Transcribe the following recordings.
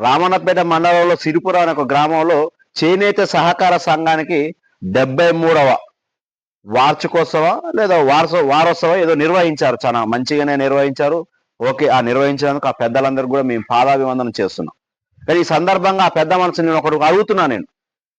రామన్నపేట మండలంలో సిరిపురం అనే ఒక గ్రామంలో చేనేత సహకార సంఘానికి డెబ్బై మూడవ వార్షికోత్సవ లేదా వారస వారోత్సవం ఏదో నిర్వహించారు. చాలా మంచిగానే నిర్వహించారు. ఓకే ఆ నిర్వహించినందుకు ఆ పెద్దలందరూ కూడా మేము పాదాభివందనం చేస్తున్నాం. కానీ ఈ సందర్భంగా ఆ పెద్ద మనసు నేను ఒకటి అడుగుతున్నా నేను.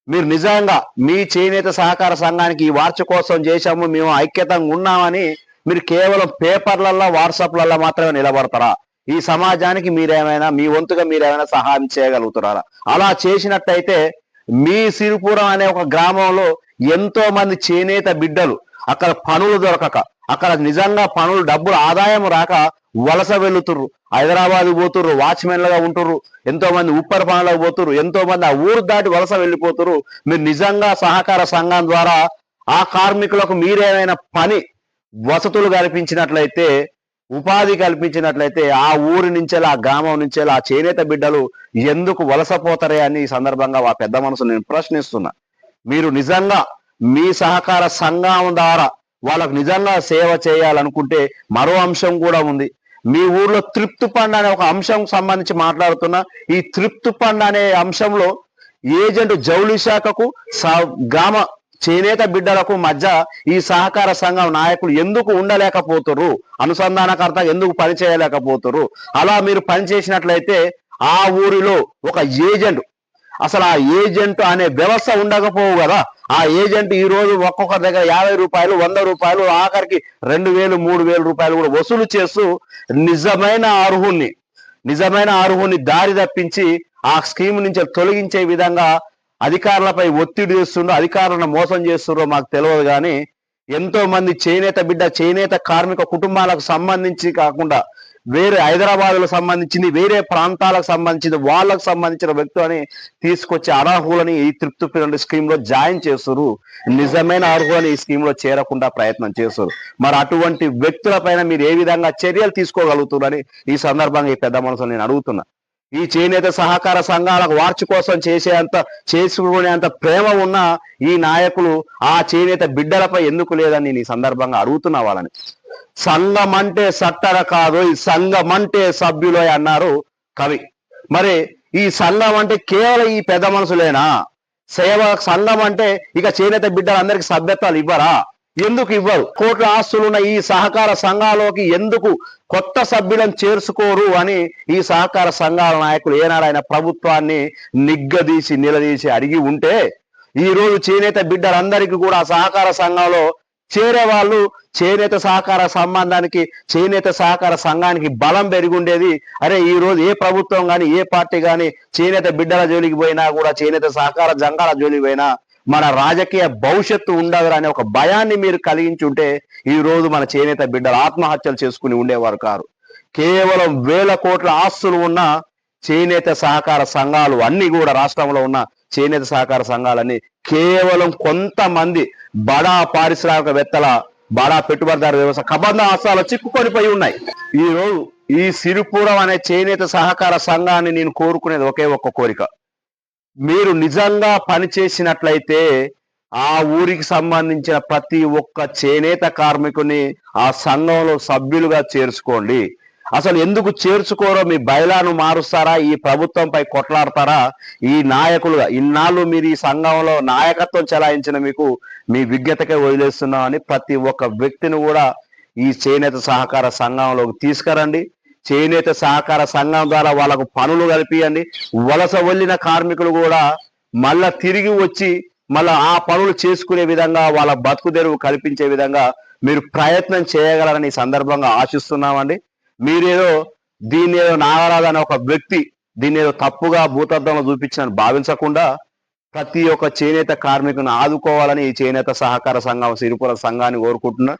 మీరు నిజంగా మీ చేనేత సహకార సంఘానికి ఈ వార్షికోత్సవం చేశాము మేము ఐక్యతంగా ఉన్నామని మీరు కేవలం పేపర్లలో వాట్సాప్లలో మాత్రమే నిలబడతారా? ఈ సమాజానికి మీరేమైనా మీ వంతుగా మీరేమైనా సహాయం చేయగలుగుతున్నారా? అలా చేసినట్టయితే మీ సిరిపురం అనే ఒక గ్రామంలో ఎంతో మంది చేనేత బిడ్డలు అక్కడ పనులు దొరకక అక్కడ నిజంగా పనులు డబ్బులు ఆదాయం రాక వలస వెళ్తుర్రు. హైదరాబాద్ పోతుర్రు వాచ్మెన్లుగా ఉంటుర్రు. ఎంతో మంది ఉప్పర పనులకు పోతుర్రు. ఎంతో మంది ఆ ఊరు దాటి వలస వెళ్ళిపోతుర్రు. మీరు నిజంగా సహకార సంఘం ద్వారా ఆ కార్మికులకు మీరేమైనా పని వసతులు కల్పించినట్లయితే ఉపాధి కల్పించినట్లయితే ఆ ఊరి నుంచేలా ఆ గ్రామం నుంచేలా ఆ చేనేత బిడ్డలు ఎందుకు వలసపోతారే అని ఈ సందర్భంగా ఆ పెద్ద మనసు నేను ప్రశ్నిస్తున్నా. మీరు నిజంగా మీ సహకార సంఘం ద్వారా వాళ్ళకు నిజంగా సేవ చేయాలనుకుంటే మరో అంశం కూడా ఉంది. మీ ఊర్లో తృప్తి పండు అనే ఒక అంశం సంబంధించి మాట్లాడుతున్నా. ఈ తృప్తి పండు అనే అంశంలో ఏజెంట్ జౌలి శాఖకు స- గ్రామ చేనేత బిడ్డలకు మధ్య ఈ సహకార సంఘం నాయకులు ఎందుకు ఉండలేకపోతుర్రు? అనుసంధానకర్త ఎందుకు పని చేయలేకపోతుర్రు? అలా మీరు పని చేసినట్లయితే ఆ ఊరిలో ఒక ఏజెంట్ అసలు ఆ ఏజెంట్ అనే వ్యవస్థ ఉండకపోవు కదా. ఆ ఏజెంట్ ఈ రోజు ఒక్కొక్క దగ్గర యాభై రూపాయలు వంద రూపాయలు ఆఖరికి రెండు వేలు మూడు వేల రూపాయలు కూడా వసూలు చేస్తూ నిజమైన అర్హుణ్ణి నిజమైన అర్హుని దారి తప్పించి ఆ స్కీమ్ నుంచి తొలగించే విధంగా అధికారులపై ఒత్తిడి చేస్తుండో అధికారులను మోసం చేస్తుండో మాకు తెలియదు కానీ ఎంతో మంది చేనేత బిడ్డ చేనేత కార్మిక కుటుంబాలకు సంబంధించి కాకుండా వేరే హైదరాబాద్ సంబంధించింది వేరే ప్రాంతాలకు సంబంధించింది వాళ్ళకు సంబంధించిన వ్యక్తులని తీసుకొచ్చి అర్హులని ఈ తృప్తి రెండు స్కీమ్లో జాయిన్ చేస్తారు నిజమైన అర్హులని ఈ స్కీమ్లో చేరకుండా ప్రయత్నం చేస్తారు మరి అటువంటి వ్యక్తులపైన మీరు ఏ విధంగా చర్యలు తీసుకోగలుగుతున్నారని ఈ సందర్భంగా ఈ పెద్ద మనసులు నేను అడుగుతున్నా. ఈ చేనేత సహకార సంఘాలకు వార్షికోసం చేసేంత చేసుకునేంత ప్రేమ ఉన్న ఈ నాయకులు ఆ చేనేత బిడ్డలపై ఎందుకు లేదని నేను ఈ సందర్భంగా అడుగుతున్నా వాళ్ళని. సంఘం అంటే సట్టర కాదు ఈ సంఘం అంటే సభ్యులే అన్నారు కవి. మరి ఈ సంఘం అంటే కేవలం ఈ పెద్ద మనసులేనా సేవ సంఘం అంటే ఇక చేనేత బిడ్డలందరికీ సభ్యత్వాలు ఇవ్వరా? ఎందుకు ఇవ్వరు కోట్ల ఆస్తులున్న ఈ సహకార సంఘాలలోకి ఎందుకు కొత్త సభ్యులను చేర్చుకోరు అని ఈ సహకార సంఘాల నాయకులు ఏనాడైనా ప్రభుత్వాన్ని నిగ్గదీసి నిలదీసి అడిగి ఉంటే ఈ రోజు చేనేత బిడ్డలందరికీ కూడా సహకార సంఘంలో చేరే వాళ్ళు చేనేత సహకార సంబంధానికి చేనేత సహకార సంఘానికి బలం పెరిగి ఉండేది. అరే ఈ రోజు ఏ ప్రభుత్వం కానీ ఏ పార్టీ కానీ చేనేత బిడ్డల జోలికి పోయినా కూడా చేనేత సహకార జంగాల జోలికి పోయినా మన రాజకీయ భవిష్యత్తు ఉండదు అనే ఒక భయాన్ని మీరు కలిగించి ఉంటే ఈ రోజు మన చేనేత బిడ్డలు ఆత్మహత్యలు చేసుకుని ఉండేవారు కారు. కేవలం వేల కోట్ల ఆస్తులు ఉన్న చేనేత సహకార సంఘాలు అన్ని కూడా రాష్ట్రంలో ఉన్న చేనేత సహకార సంఘాలన్నీ కేవలం కొంతమంది బడా పారిశ్రామికవేత్తల బడా పెట్టుబడిదారు వ్యవస్థ కబంధ ఆస్తాలు చిక్కుకొని పోయి ఉన్నాయి. ఈ రోజు ఈ సిరిపురం అనే చేనేత సహకార సంఘాన్ని నేను కోరుకునేది ఒకే ఒక్క కోరిక. మీరు నిజంగా పని చేసినట్లయితే ఆ ఊరికి సంబంధించిన ప్రతి ఒక్క చేనేత కార్మికుని ఆ సంఘంలో సభ్యులుగా చేర్చుకోండి. అసలు ఎందుకు చేర్చుకోరో మీ బయలాను మారుస్తారా? ఈ ప్రభుత్వంపై కొట్లాడతారా? ఈ నాయకులుగా ఇన్నాళ్ళు మీరు ఈ సంఘంలో నాయకత్వం చెలాయించిన మీకు మీ విజ్ఞతకే వదిలేస్తున్నామని ప్రతి ఒక్క వ్యక్తిని కూడా ఈ చేనేత సహకార సంఘంలోకి తీసుకురండి. చేనేత సహకార సంఘం ద్వారా వాళ్ళకు పనులు కల్పియండి. వలస వెళ్ళిన కార్మికులు కూడా మళ్ళా తిరిగి వచ్చి మళ్ళా ఆ పనులు చేసుకునే విధంగా వాళ్ళ బతుకు తెరువు కల్పించే విధంగా మీరు ప్రయత్నం చేయగలరని సందర్భంగా ఆశిస్తున్నామండి. మీరేదో దీన్ని ఏదో నాగరాజు అనే ఒక వ్యక్తి దీన్ని ఏదో తప్పుగా భూతద్దంలో చూపించాలని భావించకుండా ప్రతి ఒక్క చేనేత కార్మికుని ఆదుకోవాలని ఈ చేనేత సహకార సంఘం సిరిపుర సంఘాన్ని కోరుకుంటున్నా.